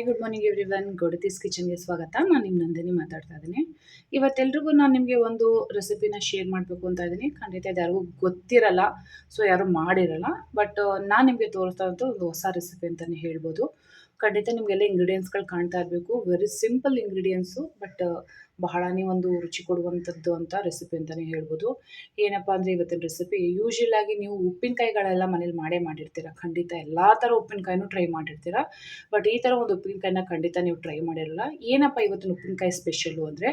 Hi good morning everyone ಗೊಡತೀಸ್ ಕಿಚನ್ಗೆ ಸ್ವಾಗತ. ನಾನು ನಿಮ್ಮ ನಂದಿನಿ ಮಾತಾಡ್ತಾ ಇದ್ದೀನಿ ಇವತ್ತೆಲ್ರಿಗೂ ನಾನು ನಿಮಗೆ ಒಂದು ರೆಸಿಪಿನ ಶೇರ್ ಮಾಡಬೇಕು ಅಂತ ಇದ್ದೀನಿ ಖಂಡಿತ ಇದು ಯಾರಿಗೂ ಗೊತ್ತಿರಲ್ಲ ಸೊ ಯಾರು ಮಾಡಿರಲ್ಲ. ಬಟ್ ನಾನು ನಿಮಗೆ ತೋರಿಸ್ತಾ ಇರೋದು ಒಂದು ಹೊಸ ರೆಸಿಪಿ ಅಂತಲೇ ಹೇಳ್ಬೋದು. ಖಂಡಿತ ನಿಮಗೆಲ್ಲ ಇಂಗ್ರೀಡಿಯೆಂಟ್ಸ್ಗಳು ಕಾಣ್ತಾ ಇರಬೇಕು. ವೆರಿ ಸಿಂಪಲ್ ಇಂಗ್ರೀಡಿಯೆಂಟ್ಸು ಬಟ್ ಬಹಳನೇ ಒಂದು ರುಚಿ ಕೊಡುವಂಥದ್ದು ಅಂತ ರೆಸಿಪಿ ಅಂತಲೇ ಹೇಳ್ಬೋದು. ಏನಪ್ಪ ಅಂದರೆ ಇವತ್ತಿನ ರೆಸಿಪಿ ಯೂಶುವಲ್ ಆಗಿ ನೀವು ಉಪ್ಪಿನಕಾಯಿಗಳೆಲ್ಲ ಮನೇಲಿ ಮಾಡೇ ಮಾಡಿರ್ತೀರ? ಖಂಡಿತ ಎಲ್ಲ ಥರ ಉಪ್ಪಿನಕಾಯಿನೂ ಟ್ರೈ ಮಾಡಿರ್ತೀರ? ಬಟ್ ಈ ಥರ ಒಂದು ಉಪ್ಪಿನಕಾಯಿನ ಖಂಡಿತ ನೀವು ಟ್ರೈ ಮಾಡಿರಲ್ಲ. ಏನಪ್ಪ ಇವತ್ತಿನ ಉಪ್ಪಿನಕಾಯಿ ಸ್ಪೆಷಲ್ಲು ಅಂದರೆ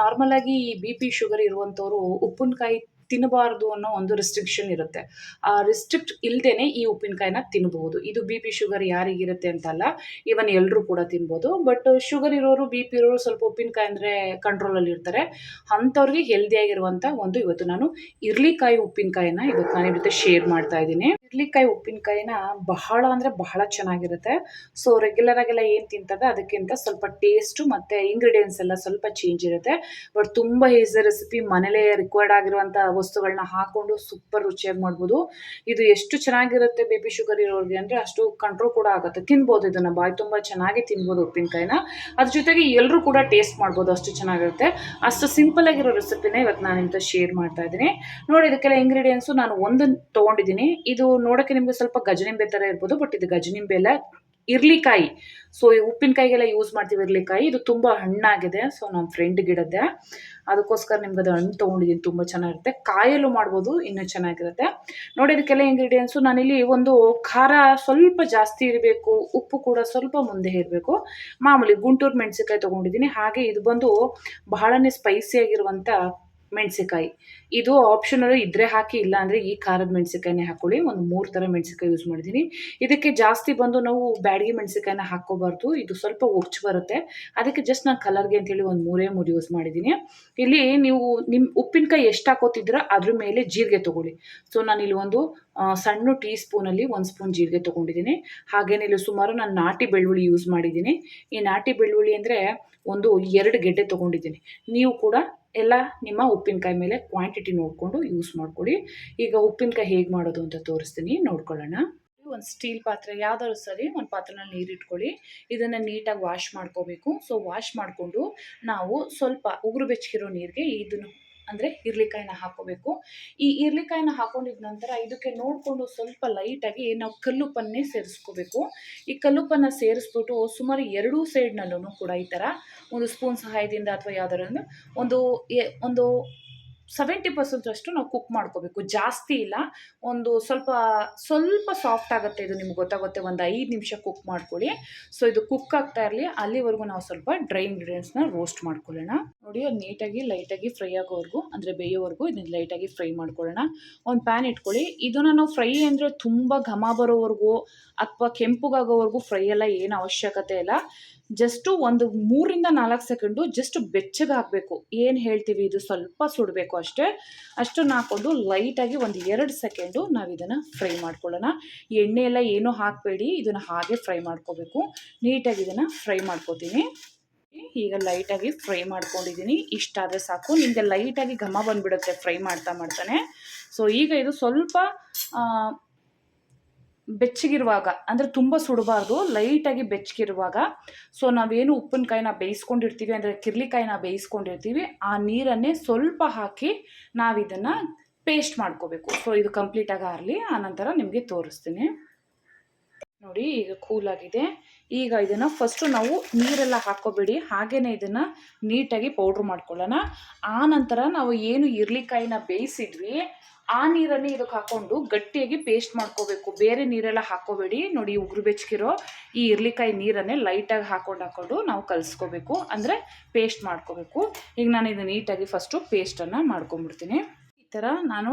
ನಾರ್ಮಲಾಗಿ ಈ ಬಿ ಪಿ ಶುಗರ್ ಇರುವಂಥವ್ರು ಉಪ್ಪಿನಕಾಯಿ ತಿನ್ನಬಾರ್ದು ಅನ್ನೋ ಒಂದು ರಿಸ್ಟ್ರಿಕ್ಷನ್ ಇರುತ್ತೆ. ಆ ರಿಸ್ಟ್ರಿಕ್ಟ್ ಇಲ್ಲದೇ ಈ ಉಪ್ಪಿನಕಾಯಿನ ತಿನ್ನಬಹುದು ಇದು ಬಿ ಪಿ ಶುಗರ್ ಯಾರಿಗಿರುತ್ತೆ ಅಂತಲ್ಲ ಇವನ್ ಎಲ್ಲರೂ ಕೂಡ ತಿನ್ಬೋದು. ಬಟ್ ಶುಗರ್ ಇರೋರು ಬಿ ಪಿ ಇರೋರು ಸ್ವಲ್ಪ ಉಪ್ಪಿನಕಾಯಿ ಅಂದರೆ ಕಂಟ್ರೋಲಲ್ಲಿ ಇರ್ತಾರೆ. ಅಂಥವ್ರಿಗೆ ಹೆಲ್ದಿಯಾಗಿರುವಂಥ ಒಂದು ಇವತ್ತು ನಾನು ಇರ್ಲಿಕಾಯಿ ಉಪ್ಪಿನಕಾಯಿನ ಇವತ್ತು ನಾನು ಜೊತೆ ಶೇರ್ ಮಾಡ್ತಾ ಇದ್ದೀನಿ. ಇರ್ಲಿಕಾಯಿ ಉಪ್ಪಿನಕಾಯಿನ ಬಹಳ ಅಂದರೆ ಬಹಳ ಚೆನ್ನಾಗಿರುತ್ತೆ. ಸೊ ರೆಗ್ಯುಲರ್ ಆಗೆಲ್ಲ ಏನು ತಿಂತಾರೆ ಅದಕ್ಕಿಂತ ಸ್ವಲ್ಪ ಟೇಸ್ಟು ಮತ್ತು ಇಂಗ್ರೀಡಿಯೆಂಟ್ಸ್ ಎಲ್ಲ ಸ್ವಲ್ಪ ಚೇಂಜ್ ಇರುತ್ತೆ. ಬಟ್ ತುಂಬ ಈಸಿ ರೆಸಿಪಿ ಮನೇಲೇ ರಿಕ್ವೈರ್ಡ್ ಆಗಿರುವಂಥ ವಸ್ತುಗಳನ್ನ ಹಾಕೊಂಡು ಸೂಪರ್ ರುಚಿಯಾಗಿ ಮಾಡ್ಬೋದು. ಇದು ಎಷ್ಟು ಚೆನ್ನಾಗಿರುತ್ತೆ ಬಿ ಪಿ ಶುಗರ್ ಇರೋರಿಗೆ ಅಂದರೆ ಅಷ್ಟು ಕಂಟ್ರೋಲ್ ಕೂಡ ಆಗುತ್ತೆ. ತಿನ್ಬೋದು ಇದನ್ನು, ಬಾಯಿ ತುಂಬ ಚೆನ್ನಾಗಿ ತಿನ್ಬೋದು ಉಪ್ಪಿನಕಾಯಿನ. ಅದ್ರ ಜೊತೆಗೆ ಎಲ್ಲರೂ ಕೂಡ ಟೇಸ್ಟ್ ಮಾಡ್ಬೋದು ಅಷ್ಟು ಚೆನ್ನಾಗಿರುತ್ತೆ. ಅಷ್ಟು ಸಿಂಪಲ್ ಆಗಿರೋ ರೆಸಿಪಿನ ಇವತ್ತು ನಾನು ನಿಮ್ಗೆ ಶೇರ್ ಮಾಡ್ತಾ ಇದ್ದೀನಿ. ನೋಡಿ, ಇದಕ್ಕೆಲ್ಲ ಇಂಗ್ರೀಡಿಯೆಂಟ್ಸು ನಾನು ಒಂದು ತೊಗೊಂಡಿದ್ದೀನಿ. ಇದು ನೋಡೋಕ್ಕೆ ನಿಮಗೆ ಸ್ವಲ್ಪ ಗಜನಿಂಬೆ ಥರ ಇರ್ಬೋದು ಬಟ್ ಇದು ಗಜನಿಂಬೆ ಎಲ್ಲ ಇರ್ಲಿಕಾಯಿ. ಸೊ ಈ ಉಪ್ಪಿನಕಾಯಿಗೆಲ್ಲ ಯೂಸ್ ಮಾಡ್ತೀವಿ ಇರ್ಲಿಕಾಯಿ. ಇದು ತುಂಬ ಹಣ್ಣಾಗಿದೆ. ಸೊ ನಮ್ಮ ಫ್ರೆಂಡ್ ಗಿಡದ್ದೆ. ಅದಕ್ಕೋಸ್ಕರ ನಿಮ್ಗೆ ಅದು ಹಣ್ಣು ತೊಗೊಂಡಿದ್ದೀನಿ ತುಂಬ ಚೆನ್ನಾಗಿರುತ್ತೆ. ಕಾಯಲ್ಲೂ ಮಾಡ್ಬೋದು. ಇನ್ನೂ ಚೆನ್ನಾಗಿರುತ್ತೆ. ನೋಡಿ ಇದಕ್ಕೆಲ್ಲ ಇಂಗ್ರೀಡಿಯೆಂಟ್ಸು ನಾನಿಲ್ಲಿ ಒಂದು ಖಾರ ಸ್ವಲ್ಪ ಜಾಸ್ತಿ ಇರಬೇಕು. ಉಪ್ಪು ಕೂಡ ಸ್ವಲ್ಪ ಮುಂದೆ ಇರಬೇಕು. ಮಾಮೂಲಿ ಗುಂಟೂರು ಮೆಣಸಿನ್ಕಾಯಿ ತೊಗೊಂಡಿದ್ದೀನಿ ಹಾಗೆ ಇದು ಬಂದು ಬಹಳನೇ ಸ್ಪೈಸಿಯಾಗಿರುವಂಥ ಮೆಣಸಿಕಾಯಿ ಇದು ಆಪ್ಷನಲ್ ಇದ್ರೆ ಹಾಕಿ ಇಲ್ಲ ಅಂದರೆ ಈ ಖಾರದ ಮೆಣಸಿಕಾಯಿನೇ ಹಾಕೊಳ್ಳಿ. ಒಂದು ಮೂರು ಥರ ಮೆಣಸಿಕಾಯಿ ಯೂಸ್ ಮಾಡಿದ್ದೀನಿ. ಇದಕ್ಕೆ ಜಾಸ್ತಿ ಬಂದು ನಾವು ಬ್ಯಾಡಗಿ ಮೆಣಸಿಕಾಯಿನ ಹಾಕ್ಕೋಬಾರ್ದು. ಇದು ಸ್ವಲ್ಪ ಉಚ್ಚು ಬರುತ್ತೆ. ಅದಕ್ಕೆ ಜಸ್ಟ್ ನಾನು ಕಲರ್ಗೆ ಅಂತೇಳಿ ಒಂದು ಮೂರೇ ಮೂರು ಯೂಸ್ ಮಾಡಿದ್ದೀನಿ. ಇಲ್ಲಿ ನೀವು ನಿಮ್ಮ ಉಪ್ಪಿನಕಾಯಿ ಎಷ್ಟು ಹಾಕೋತಿದ್ರೆ ಅದ್ರ ಮೇಲೆ ಜೀರಿಗೆ ತೊಗೊಳ್ಳಿ. ಸೊ ನಾನು ಇಲ್ಲಿ ಒಂದು ಸಣ್ಣ ಟೀ ಸ್ಪೂನಲ್ಲಿ ಒಂದು ಸ್ಪೂನ್ ಜೀರಿಗೆ ತೊಗೊಂಡಿದ್ದೀನಿ. ಹಾಗೇನೆ ಇಲ್ಲಿ ಸುಮಾರು ನಾನು ನಾಟಿ ಬೆಳ್ಳುಳ್ಳಿ ಯೂಸ್ ಮಾಡಿದ್ದೀನಿ. ಈ ನಾಟಿ ಬೆಳ್ಳುಳ್ಳಿ ಅಂದರೆ ಒಂದು ಎರಡು ಗೆಡ್ಡೆ ತೊಗೊಂಡಿದ್ದೀನಿ. ನೀವು ಕೂಡ ಎಲ್ಲ ನಿಮ್ಮ ಉಪ್ಪಿನಕಾಯಿ ಮೇಲೆ ಕ್ವಾಂಟಿಟಿ ನೋಡಿಕೊಂಡು ಯೂಸ್ ಮಾಡ್ಕೊಳ್ಳಿ. ಈಗ ಉಪ್ಪಿನಕಾಯಿ ಹೇಗೆ ಮಾಡೋದು ಅಂತ ತೋರಿಸ್ತೀನಿ, ನೋಡ್ಕೊಳ್ಳೋಣ. ಒಂದು ಸ್ಟೀಲ್ ಪಾತ್ರೆ ಯಾವ್ದಾದ್ರು ಸರಿ ಒಂದು ಪಾತ್ರೆನಲ್ಲಿ ನೀರಿಟ್ಕೊಳ್ಳಿ ಇದನ್ನು ನೀಟಾಗಿ ವಾಶ್ ಮಾಡ್ಕೋಬೇಕು. ಸೊ ವಾಶ್ ಮಾಡಿಕೊಂಡು ನಾವು ಸ್ವಲ್ಪ ಉಗುರು ಬೆಚ್ಚಗಿರೋ ನೀರಿಗೆ ಇದನ್ನು ಅಂದರೆ ಇರ್ಲಿಕಾಯಿನ ಹಾಕೋಬೇಕು. ಈ ಇರ್ಲಿಕಾಯಿನ ಹಾಕೊಂಡಿದ ನಂತರ ಇದಕ್ಕೆ ನೋಡಿಕೊಂಡು ಸ್ವಲ್ಪ ಲೈಟಾಗಿ ನಾವು ಕಲ್ಲುಪ್ಪನ್ನೇ ಸೇರಿಸ್ಕೋಬೇಕು. ಈ ಕಲ್ಲುಪ್ಪನ್ನು ಸೇರಿಸ್ಬಿಟ್ಟು ಸುಮಾರು ಎರಡೂ ಸೈಡ್ನಲ್ಲೂ ಕೂಡ ಈ ಥರ ಒಂದು ಸ್ಪೂನ್ ಸಹಾಯದಿಂದ ಅಥವಾ ಯಾವ್ದಾರ ಒಂದು ಒಂದು ಸೆವೆಂಟಿ ಪರ್ಸೆಂಟಷ್ಟು ನಾವು ಕುಕ್ ಮಾಡ್ಕೋಬೇಕು. ಜಾಸ್ತಿ ಇಲ್ಲ. ಒಂದು ಸ್ವಲ್ಪ ಸ್ವಲ್ಪ ಸಾಫ್ಟ್ ಆಗುತ್ತೆ ಇದು ನಿಮ್ಗೆ ಗೊತ್ತಾಗುತ್ತೆ. ಒಂದು ಐದು ನಿಮಿಷ ಕುಕ್ ಮಾಡ್ಕೊಳ್ಳಿ. ಸೊ ಇದು ಕುಕ್ ಆಗ್ತಾ ಇರಲಿ. ಅಲ್ಲಿವರೆಗೂ ನಾವು ಸ್ವಲ್ಪ ಡ್ರೈ ಇಂಗ್ರೀಡಿಯೆಂಟ್ಸ್ನ ರೋಸ್ಟ್ ಮಾಡ್ಕೊಳ್ಳೋಣ. ನೋಡಿ, ಅದು ನೀಟಾಗಿ ಲೈಟಾಗಿ ಫ್ರೈ ಆಗೋವರೆಗೂ, ಅಂದರೆ ಬೇಯೋವರೆಗೂ ಇದನ್ನ ಲೈಟಾಗಿ ಫ್ರೈ ಮಾಡ್ಕೊಳ್ಳೋಣ. ಒಂದು ಪ್ಯಾನ್ ಇಟ್ಕೊಳ್ಳಿ. ಇದನ್ನು ನಾವು ಫ್ರೈ ಅಂದರೆ ತುಂಬ ಘಮ ಬರೋವರೆಗೂ ಅಥವಾ ಕೆಂಪುಗಾಗೋವರೆಗೂ ಫ್ರೈ ಎಲ್ಲ ಏನು ಅವಶ್ಯಕತೆ ಇಲ್ಲ. ಜಸ್ಟು ಒಂದು ಮೂರಿಂದ ನಾಲ್ಕು ಸೆಕೆಂಡು ಜಸ್ಟ್ ಬೆಚ್ಚಗೆ ಹಾಕಬೇಕು. ಏನು ಹೇಳ್ತೀವಿ? ಇದು ಸ್ವಲ್ಪ ಸುಡಬೇಕು ಅಷ್ಟೇ. ಅಷ್ಟನ್ನು ಹಾಕ್ಕೊಂಡು ಲೈಟಾಗಿ ಒಂದು ಎರಡು ಸೆಕೆಂಡು ನಾವು ಇದನ್ನು ಫ್ರೈ ಮಾಡ್ಕೊಳ್ಳೋಣ. ಎಣ್ಣೆ ಎಲ್ಲ ಏನೂ ಹಾಕಬೇಡಿ. ಇದನ್ನು ಹಾಗೆ ಫ್ರೈ ಮಾಡ್ಕೋಬೇಕು. ನೀಟಾಗಿ ಇದನ್ನು ಫ್ರೈ ಮಾಡ್ಕೋತೀನಿ. ಈಗ ಲೈಟಾಗಿ ಫ್ರೈ ಮಾಡ್ಕೊಂಡಿದ್ದೀನಿ ಇಷ್ಟಾದರೆ ಸಾಕು. ನಿಮಗೆ ಲೈಟಾಗಿ ಘಮ ಬಂದುಬಿಡುತ್ತೆ. ಫ್ರೈ ಮಾಡ್ತಾ ಮಾಡ್ತಾನೆ. ಸೊ ಈಗ ಇದು ಸ್ವಲ್ಪ ಬೆಚ್ಚಗಿರುವಾಗ, ಅಂದರೆ ತುಂಬ ಸುಡಬಾರ್ದು ಲೈಟಾಗಿ ಬೆಚ್ಚಗಿರುವಾಗ. ಸೊ ನಾವೇನು ಉಪ್ಪಿನಕಾಯಿನ ಬೇಯಿಸ್ಕೊಂಡಿರ್ತೀವಿ, ಅಂದರೆ ಕಿರ್ಲಿಕಾಯಿನ ಬೇಯಿಸ್ಕೊಂಡಿರ್ತೀವಿ, ಆ ನೀರನ್ನೇ ಸ್ವಲ್ಪ ಹಾಕಿ ನಾವಿದನ್ನು ಪೇಸ್ಟ್ ಮಾಡ್ಕೋಬೇಕು. ಸೊ ಇದು ಕಂಪ್ಲೀಟಾಗಿ ಆರಲಿ, ಆನಂತರ ನಿಮಗೆ ತೋರಿಸ್ತೀನಿ. ನೋಡಿ, ಈಗ ಕೂಲಾಗಿದೆ ಈಗ ಇದನ್ನು ಫಸ್ಟು ನಾವು ನೀರೆಲ್ಲ ಹಾಕ್ಕೋಬೇಡಿ ಹಾಗೇ ಇದನ್ನು ನೀಟಾಗಿ ಪೌಡ್ರ್ ಮಾಡ್ಕೊಳ್ಳೋಣ. ಆ ನಂತರ ನಾವು ಏನು ಇರ್ಲಿಕಾಯಿನ ಬೇಯಿಸಿದ್ವಿ, ಆ ನೀರನ್ನೇ ಇದಕ್ಕೆ ಹಾಕ್ಕೊಂಡು ಗಟ್ಟಿಯಾಗಿ ಪೇಸ್ಟ್ ಮಾಡ್ಕೋಬೇಕು. ಬೇರೆ ನೀರೆಲ್ಲ ಹಾಕೋಬೇಡಿ. ನೋಡಿ, ಉಗುರು ಬೆಚ್ಚಗಿರೋ ಈ ಇರ್ಲಿಕಾಯಿ ನೀರನ್ನೇ ಲೈಟಾಗಿ ಹಾಕೊಂಡು ಹಾಕ್ಕೊಂಡು ನಾವು ಕಲಿಸ್ಕೋಬೇಕು. ಅಂದರೆ ಪೇಸ್ಟ್ ಮಾಡ್ಕೋಬೇಕು. ಈಗ ನಾನು ಇದು ನೀಟಾಗಿ ಫಸ್ಟು ಪೇಸ್ಟನ್ನು ಮಾಡ್ಕೊಂಬಿಡ್ತೀನಿ. ಈ ಥರ ನಾನು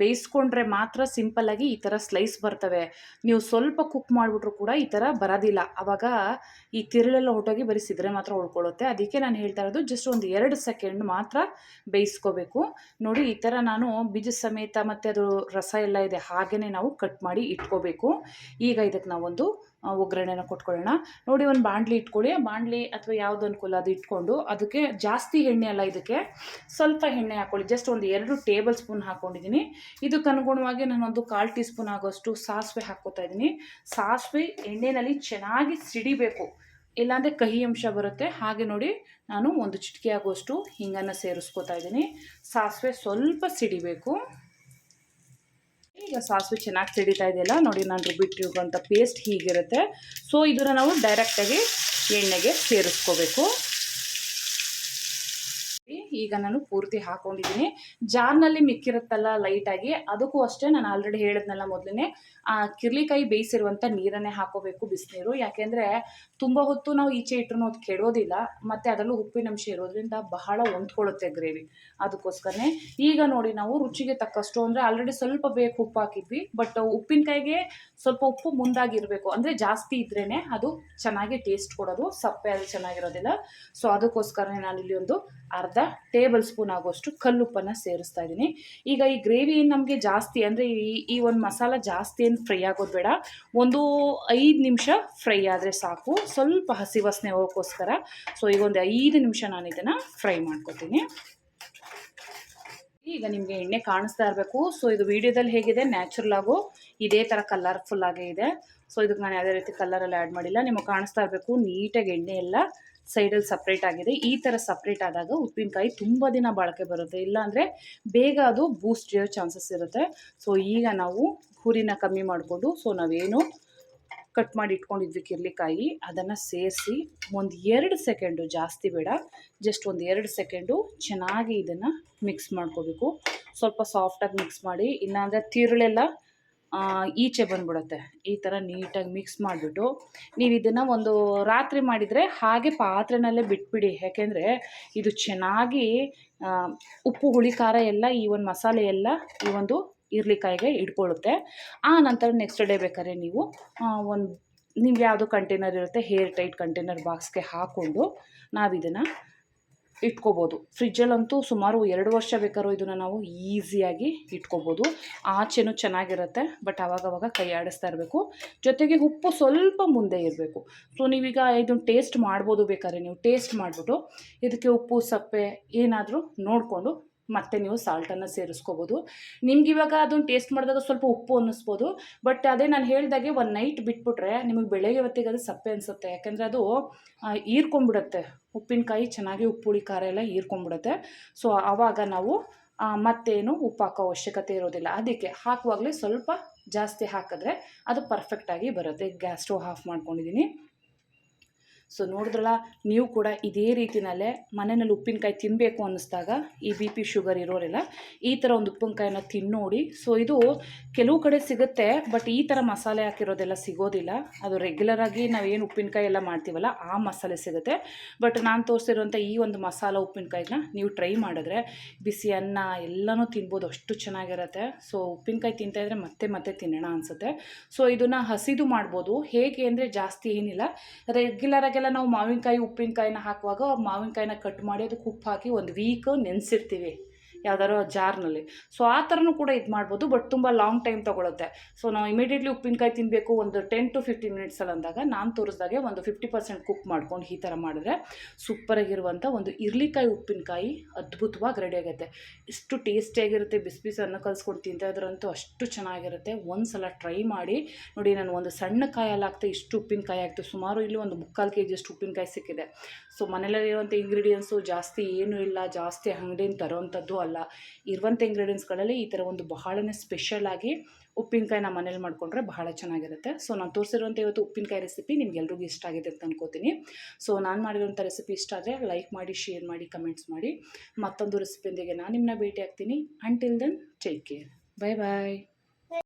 ಬೇಯಿಸ್ಕೊಂಡ್ರೆ ಮಾತ್ರ ಸಿಂಪಲ್ಲಾಗಿ ಈ ಥರ ಸ್ಲೈಸ್ ಬರ್ತವೆ. ನೀವು ಸ್ವಲ್ಪ ಕುಕ್ ಮಾಡಿಬಿಟ್ರು ಕೂಡ ಈ ಥರ ಬರೋದಿಲ್ಲ. ಆವಾಗ ಈ ತಿರುಳೆಲ್ಲ ಹೊಟ್ಟೋಗಿ ಬರೀ ಸಿದ್ರೆ ಮಾತ್ರ ಉಳ್ಕೊಳ್ಳುತ್ತೆ. ಅದಕ್ಕೆ ನಾನು ಹೇಳ್ತಾ ಇರೋದು ಜಸ್ಟ್ ಒಂದು ಎರಡು ಸೆಕೆಂಡ್ ಮಾತ್ರ ಬೇಯಿಸ್ಕೋಬೇಕು. ನೋಡಿ, ಈ ಥರ ನಾನು ಬೀಜ ಸಮೇತ ಮತ್ತು ಅದು ರಸ ಎಲ್ಲ ಇದೆ ಹಾಗೆಯೇ ನಾವು ಕಟ್ ಮಾಡಿ ಇಟ್ಕೋಬೇಕು. ಈಗ ಇದಕ್ಕೆ ನಾವೊಂದು ಒಗ್ಗರಣೆನ ಕೊಟ್ಕೊಳ್ಳೋಣ. ನೋಡಿ, ಒಂದು ಬಾಣಲಿ ಇಟ್ಕೊಳ್ಳಿ. ಆ ಬಾಣಲಿ ಅಥವಾ ಯಾವುದು ಅನುಕೂಲ ಅದು ಇಟ್ಕೊಂಡು ಅದಕ್ಕೆ ಜಾಸ್ತಿ ಎಣ್ಣೆ ಅಲ್ಲ ಇದಕ್ಕೆ, ಸ್ವಲ್ಪ ಎಣ್ಣೆ ಹಾಕ್ಕೊಳ್ಳಿ. ಜಸ್ಟ್ ಒಂದು ಎರಡು ಟೇಬಲ್ ಸ್ಪೂನ್ ಹಾಕ್ಕೊಂಡಿದ್ದೀನಿ ಇದಕ್ಕೆ ಅನುಗುಣವಾಗಿ ನಾನೊಂದು ಕಾಲು ಟೀ ಸ್ಪೂನ್ ಆಗೋಷ್ಟು ಸಾಸಿವೆ ಹಾಕ್ಕೋತಾ ಇದ್ದೀನಿ. ಸಾಸಿವೆ ಎಣ್ಣೆಯಲ್ಲಿ ಚೆನ್ನಾಗಿ ಸಿಡಿಬೇಕು. ಇಲ್ಲಾಂದರೆ ಕಹಿ ಅಂಶ ಬರುತ್ತೆ. ಹಾಗೆ ನೋಡಿ ನಾನು ಒಂದು ಚಿಟಿಕೆ ಆಗುವಷ್ಟು ಹಿಂಗನ್ನು ಸೇರಿಸ್ಕೋತಾ ಇದ್ದೀನಿ. ಸಾಸಿವೆ ಸ್ವಲ್ಪ ಸಿಡಿಬೇಕು. ಈಗ ಸಾಸಿವೆ ಚೆನ್ನಾಗಿ ಸಿಡಿತಾ ಇದೆಯಲ್ಲ, ನೋಡಿ ನಾನು ರುಬ್ಬಿಟ್ಟಿರುವಂಥ ಪೇಸ್ಟ್ ಹೀಗಿರುತ್ತೆ. ಸೊ ಇದನ್ನು ನಾವು ಡೈರೆಕ್ಟಾಗಿ ಎಣ್ಣೆಗೆ ಸೇರಿಸ್ಕೋಬೇಕು. ಈಗ ನಾನು ಪೂರ್ತಿ ಹಾಕೊಂಡಿದ್ದೀನಿ. ಜಾರ್ನಲ್ಲಿ ಮಿಕ್ಕಿರುತ್ತಲ್ಲ ಲೈಟಾಗಿ ಅದಕ್ಕೂ ಅಷ್ಟೇ ನಾನು ಆಲ್ರೆಡಿ ಹೇಳಿದ್ನಲ್ಲ ಮೊದಲೇ ಆ ಕಿರ್ಲಿಕಾಯಿ ಬೇಯಿಸಿರುವಂಥ ನೀರನ್ನೇ ಹಾಕೋಬೇಕು ಬಿಸಿನೀರು. ಯಾಕೆಂದರೆ ತುಂಬ ಹೊತ್ತು ನಾವು ಈಚೆ ಇಟ್ಟರು ಅದು ಕೆಡೋದಿಲ್ಲ, ಮತ್ತು ಅದರಲ್ಲೂ ಉಪ್ಪಿನಂಶ ಇರೋದ್ರಿಂದ ಬಹಳ ಹೊಂದ್ಕೊಳ್ಳುತ್ತೆ ಗ್ರೇವಿ. ಅದಕ್ಕೋಸ್ಕರನೇ ಈಗ ನೋಡಿ ನಾವು ರುಚಿಗೆ ತಕ್ಕಷ್ಟು, ಅಂದರೆ ಆಲ್ರೆಡಿ ಸ್ವಲ್ಪ ಬೇಕು ಉಪ್ಪು ಹಾಕಿದ್ವಿ ಬಟ್ ಉಪ್ಪಿನಕಾಯಿಗೆ ಸ್ವಲ್ಪ ಉಪ್ಪು ಮುಂದಾಗಿರಬೇಕು. ಅಂದರೆ ಜಾಸ್ತಿ ಇದ್ರೇ ಅದು ಚೆನ್ನಾಗಿ ಟೇಸ್ಟ್ ಕೊಡೋದು, ಸಪ್ಪೆ ಅದು ಚೆನ್ನಾಗಿರೋದಿಲ್ಲ. ಸೊ ಅದಕ್ಕೋಸ್ಕರನೇ ನಾನಿಲ್ಲಿ ಒಂದು ಅರ್ಧ ಟೇಬಲ್ ಸ್ಪೂನ್ ಆಗುವಷ್ಟು ಕಲ್ಲುಪ್ಪನ್ನು ಸೇರಿಸ್ತಾ ಇದ್ದೀನಿ. ಈಗ ಈ ಗ್ರೇವಿ ನಮಗೆ ಜಾಸ್ತಿ, ಅಂದರೆ ಈ ಈ ಒಂದು ಮಸಾಲ ಜಾಸ್ತಿ ಏನು ಫ್ರೈ ಆಗೋದು ಬೇಡ. ಒಂದು ಐದು ನಿಮಿಷ ಫ್ರೈ ಆದರೆ ಸಾಕು. ಸ್ವಲ್ಪ ಹಸಿ ವಾಸನೆ ಹೋಗೋಕ್ಕೋಸ್ಕರ. ಸೊ ಈಗ ಒಂದು ಐದು ನಿಮಿಷ ನಾನು ಇದನ್ನು ಫ್ರೈ ಮಾಡ್ಕೊತೀನಿ. ಈಗ ನಿಮಗೆ ಎಣ್ಣೆ ಕಾಣಿಸ್ತಾ ಇರಬೇಕು. ಸೊ ಇದು ವಿಡಿಯೋದಲ್ಲಿ ಹೇಗಿದೆ? ನ್ಯಾಚುರಲ್ ಆಗು ಇದೇ ಥರ ಕಲರ್ಫುಲ್ ಆಗೇ ಇದೆ. ಸೊ ಇದಕ್ಕೆ ನಾನು ಯಾವುದೇ ರೀತಿ ಕಲರಲ್ಲಿ ಆ್ಯಡ್ ಮಾಡಿಲ್ಲ. ನಿಮಗೆ ಕಾಣಿಸ್ತಾ ಇರಬೇಕು. ನೀಟಾಗಿ ಎಣ್ಣೆ ಎಲ್ಲ ಸೈಡಲ್ಲಿ ಸಪ್ರೇಟ್ ಆಗಿದೆ. ಈ ಥರ ಸಪ್ರೇಟ್ ಆದಾಗ ಉಪ್ಪಿನಕಾಯಿ ತುಂಬ ದಿನ ಬಾಳಿಕೆ ಬರುತ್ತೆ. ಇಲ್ಲಾಂದರೆ ಬೇಗ ಅದು ಬೂಸ್ಟ್ ಇರೋ ಚಾನ್ಸಸ್ ಇರುತ್ತೆ. ಸೊ ಈಗ ನಾವು ಹುರಿನ ಕಮ್ಮಿ ಮಾಡಿಕೊಂಡು ಸೊ ನಾವೇನು ಕಟ್ ಮಾಡಿ ಇಟ್ಕೊಂಡಿದ್ವಿ ಕಿರ್ಲಿಕಾಯಿ, ಅದನ್ನು ಸೇರಿಸಿ ಒಂದು ಎರಡು ಸೆಕೆಂಡು ಜಾಸ್ತಿ ಬೇಡ. ಜಸ್ಟ್ ಒಂದು ಎರಡು ಸೆಕೆಂಡು ಚೆನ್ನಾಗಿ ಇದನ್ನು ಮಿಕ್ಸ್ ಮಾಡ್ಕೋಬೇಕು. ಸ್ವಲ್ಪ ಸಾಫ್ಟಾಗಿ ಮಿಕ್ಸ್ ಮಾಡಿ, ಇಲ್ಲಾಂದರೆ ತಿರುಳೆಲ್ಲ ಈಚೆ ಬಂದ್ಬಿಡುತ್ತೆ. ಈ ಥರ ನೀಟಾಗಿ ಮಿಕ್ಸ್ ಮಾಡಿಬಿಟ್ಟು ನೀವು ಇದನ್ನು ಒಂದು ರಾತ್ರಿ ಮಾಡಿದರೆ ಹಾಗೆ ಪಾತ್ರೆನಲ್ಲೇ ಬಿಟ್ಬಿಡಿ. ಯಾಕೆಂದರೆ ಇದು ಚೆನ್ನಾಗಿ ಉಪ್ಪು, ಹುಳಿ, ಖಾರ ಎಲ್ಲ ಈ ಒಂದು ಮಸಾಲೆ ಎಲ್ಲ ಈ ಒಂದು ಇರ್ಲಿಕಾಯಿಗೆ ಇಟ್ಕೊಳ್ಳುತ್ತೆ ಆ ನಂತರ ನೆಕ್ಸ್ಟ್ ಡೇ ಬೇಕಾದ್ರೆ ನೀವು ಒಂದು, ನಿಮ್ಗೆ ಯಾವುದು ಕಂಟೈನರ್ ಇರುತ್ತೆ ಹೇರ್ ಟೈಟ್ ಕಂಟೈನರ್ ಬಾಕ್ಸ್ಗೆ ಹಾಕ್ಕೊಂಡು ನಾವಿದನ್ನು ಇಟ್ಕೋಬೋದು. ಫ್ರಿಜ್ಜಲ್ಲಂತೂ ಸುಮಾರು ಎರಡು ವರ್ಷ ಬೇಕಾದ್ರೂ ಇದನ್ನು ನಾವು ಈಸಿಯಾಗಿ ಇಟ್ಕೋಬೋದು. ಆಚೆನೂ ಚೆನ್ನಾಗಿರುತ್ತೆ, ಬಟ್ ಆವಾಗವಾಗ ಕೈ ಆಡಿಸ್ತಾ ಇರಬೇಕು. ಜೊತೆಗೆ ಉಪ್ಪು ಸ್ವಲ್ಪ ಮುಂದೆ ಇರಬೇಕು. ಸೊ ನೀವೀಗ ಇದನ್ನು ಟೇಸ್ಟ್ ಮಾಡ್ಬೋದು ಬೇಕಾದ್ರೆ ನೀವು ಟೇಸ್ಟ್ ಮಾಡಿಬಿಟ್ಟು, ಇದಕ್ಕೆ ಉಪ್ಪು, ಸಪ್ಪೆ ಏನಾದರೂ ನೋಡಿಕೊಂಡು ಮತ್ತೆ ನೀವು ಸಾಲ್ಟನ್ನು ಸೇರಿಸ್ಕೋಬೋದು. ನಿಮ್ಗೆ ಇವಾಗ ಅದನ್ನು ಟೇಸ್ಟ್ ಮಾಡಿದಾಗ ಸ್ವಲ್ಪ ಉಪ್ಪು ಅನ್ನಿಸ್ಬೋದು. ಬಟ್ ಅದೇ ನಾನು ಹೇಳಿದಾಗೆ ಒಂದು ನೈಟ್ ಬಿಟ್ಬಿಟ್ರೆ ನಿಮಗೆ ಬೆಳಗ್ಗೆ ಹೊತ್ತಿಗೆ ಅದು ಸಪ್ಪೆ ಅನಿಸುತ್ತೆ. ಯಾಕೆಂದರೆ ಅದು ಈರ್ಕೊಂಬಿಡುತ್ತೆ ಉಪ್ಪಿನಕಾಯಿ ಚೆನ್ನಾಗಿ ಉಪ್ಪು ಹುಳಿ ಖಾರ ಎಲ್ಲ ಈರ್ಕೊಂಬಿಡುತ್ತೆ ಸೊ ಆವಾಗ ನಾವು ಮತ್ತೇನು ಉಪ್ಪು ಹಾಕೋ ಅವಶ್ಯಕತೆ ಇರೋದಿಲ್ಲ. ಅದಕ್ಕೆ ಹಾಕುವಾಗಲೇ ಸ್ವಲ್ಪ ಜಾಸ್ತಿ ಹಾಕಿದ್ರೆ ಅದು ಪರ್ಫೆಕ್ಟಾಗಿ ಬರುತ್ತೆ. ಗ್ಯಾಸ್ ಸ್ಟವ್ ಆಫ್ ಮಾಡ್ಕೊಂಡಿದ್ದೀನಿ. ಸೊ ನೋಡಿದ್ರಲ್ಲ, ನೀವು ಕೂಡ ಇದೇ ರೀತಿನಲ್ಲೇ ಮನೆಯಲ್ಲಿ ಉಪ್ಪಿನಕಾಯಿ ತಿನ್ನಬೇಕು ಅನ್ನಿಸ್ದಾಗ, ಈ ಬಿ ಪಿ ಶುಗರ್ ಇರೋರೆಲ್ಲ ಈ ಥರ ಒಂದು ಉಪ್ಪಿನಕಾಯಿನ ತಿನ್ನೋಡಿ ಸೊ ಇದು ಕೆಲವು ಕಡೆ ಸಿಗುತ್ತೆ ಬಟ್ ಈ ಥರ ಮಸಾಲೆ ಹಾಕಿರೋದೆಲ್ಲ ಸಿಗೋದಿಲ್ಲ. ಅದು ರೆಗ್ಯುಲರಾಗಿ ನಾವೇನು ಉಪ್ಪಿನಕಾಯಿ ಎಲ್ಲ ಮಾಡ್ತೀವಲ್ಲ, ಆ ಮಸಾಲೆ ಸಿಗುತ್ತೆ. ಬಟ್ ನಾನು ತೋರಿಸಿರುವಂಥ ಈ ಒಂದು ಮಸಾಲ ಉಪ್ಪಿನಕಾಯಿನ ನೀವು ಟ್ರೈ ಮಾಡಿದ್ರೆ, ಬಿಸಿ ಅನ್ನ ಎಲ್ಲನೂ ತಿನ್ಬೋದು, ಅಷ್ಟು ಚೆನ್ನಾಗಿರುತ್ತೆ. ಸೊ ಉಪ್ಪಿನಕಾಯಿ ತಿಂತಾಯಿದ್ರೆ ಮತ್ತೆ ಮತ್ತೆ ತಿನ್ನೋಣ ಅನಿಸುತ್ತೆ. ಸೊ ಇದನ್ನು ಹಸಿದು ಮಾಡ್ಬೋದು. ಹೇಗೆ ಅಂದರೆ ಜಾಸ್ತಿ ಏನಿಲ್ಲ ರೆಗ್ಯುಲರಾಗಿ ಎಲ್ಲ ನಾವು ಮಾವಿನಕಾಯಿ ಉಪ್ಪಿನಕಾಯಿನ ಹಾಕುವಾಗ ಮಾವಿನಕಾಯಿನ ಕಟ್ ಮಾಡಿ ಅದಕ್ಕೆ ಉಪ್ಪು ಹಾಕಿ ಒಂದು ವೀಕ್ ನೆನೆಸಿರ್ತೀವಿ. ಯಾವ್ದಾರು ಜಾರ್ನಲ್ಲಿ. ಸೊ ಆ ಥರನೂ ಕೂಡ ಇದು ಮಾಡ್ಬೋದು ಬಟ್ ತುಂಬ ಲಾಂಗ್ ಟೈಮ್ ತೊಗೊಳುತ್ತೆ. ಸೊ ನಾವು ಇಮಿಡಿಯೇಟ್ಲಿ ಉಪ್ಪಿನಕಾಯಿ ತಿನ್ನಬೇಕು ಒಂದು ಟೆನ್ ಟು ಫಿಫ್ಟೀನ್ ಮಿನಿಟ್ಸಲ್ಲಿ ಅಂದಾಗ ನಾನು ತೋರಿಸ್ದಾಗೆ ಒಂದು ಫಿಫ್ಟಿ ಪರ್ಸೆಂಟ್ ಕುಕ್ ಮಾಡ್ಕೊಂಡು ಈ ಥರ ಮಾಡಿದ್ರೆ ಸೂಪರಾಗಿರುವಂಥ ಒಂದು ಇರ್ಲಿಕಾಯಿ ಉಪ್ಪಿನಕಾಯಿ ಅದ್ಭುತವಾಗಿ ರೆಡಿ ಆಗುತ್ತೆ. ಇಷ್ಟು ಟೇಸ್ಟಿಯಾಗಿರುತ್ತೆ, ಬಿಸಿ ಬಿಸಿ ಅನ್ನ ಕಲಿಸ್ಕೊಂಡು ತಿಂತಾಯಿದ್ರಂತೂ ಅಷ್ಟು ಚೆನ್ನಾಗಿರುತ್ತೆ. ಒಂದು ಸಲ ಟ್ರೈ ಮಾಡಿ, ನೋಡಿ ನಾನು ಒಂದು ಸಣ್ಣ ಕಾಯಲ್ಲಿ ಇಷ್ಟು ಉಪ್ಪಿನಕಾಯಿ ಆಗ್ತದೆ ಸುಮಾರು ಇಲ್ಲಿ ಒಂದು ಮುಕ್ಕಾಲು ಕೆ ಜಿಯಷ್ಟು ಉಪ್ಪಿನಕಾಯಿ ಸಿಕ್ಕಿದೆ. ಸೊ ಮನೆಯಲ್ಲಿರುವಂಥ ಇಂಗ್ರೀಡಿಯೆಂಟ್ಸು ಜಾಸ್ತಿ ಏನೂ ಇಲ್ಲ, ಜಾಸ್ತಿ ಅಂಗಡಿಯಿಂದ ತರೋವಂಥದ್ದು ಅಲ್ಲ. ಇರುವಂಥ ಇಂಗ್ರೀಡಿಯೆಂಟ್ಸ್ಗಳಲ್ಲಿ ಈ ಥರ ಒಂದು ಬಹಳನೇ ಸ್ಪೆಷಲಾಗಿ ಉಪ್ಪಿನಕಾಯಿ ನಮ್ಮ ಮನೇಲಿ ಮಾಡ್ಕೊಂಡ್ರೆ ಬಹಳ ಚೆನ್ನಾಗಿರುತ್ತೆ. ಸೊ ನಾನು ತೋರಿಸಿರುವಂಥ ಇವತ್ತು ಉಪ್ಪಿನಕಾಯಿ ರೆಸಿಪಿ ನಿಮ್ಗೆ ಎಲ್ರಿಗೂ ಇಷ್ಟ ಆಗಿದೆ ಅಂತ ಅನ್ಕೋತೀನಿ. ಸೊ ನಾನು ಮಾಡಿರುವಂಥ ರೆಸಿಪಿ ಇಷ್ಟ ಆದರೆ ಲೈಕ್ ಮಾಡಿ ಶೇರ್ ಮಾಡಿ ಕಮೆಂಟ್ಸ್ ಮಾಡಿ. ಮತ್ತೊಂದು ರೆಸಿಪಿಯೊಂದಿಗೆ ನಾನು ನಿಮ್ಮನ್ನ ಭೇಟಿ ಆಗ್ತೀನಿ until then take care bye bye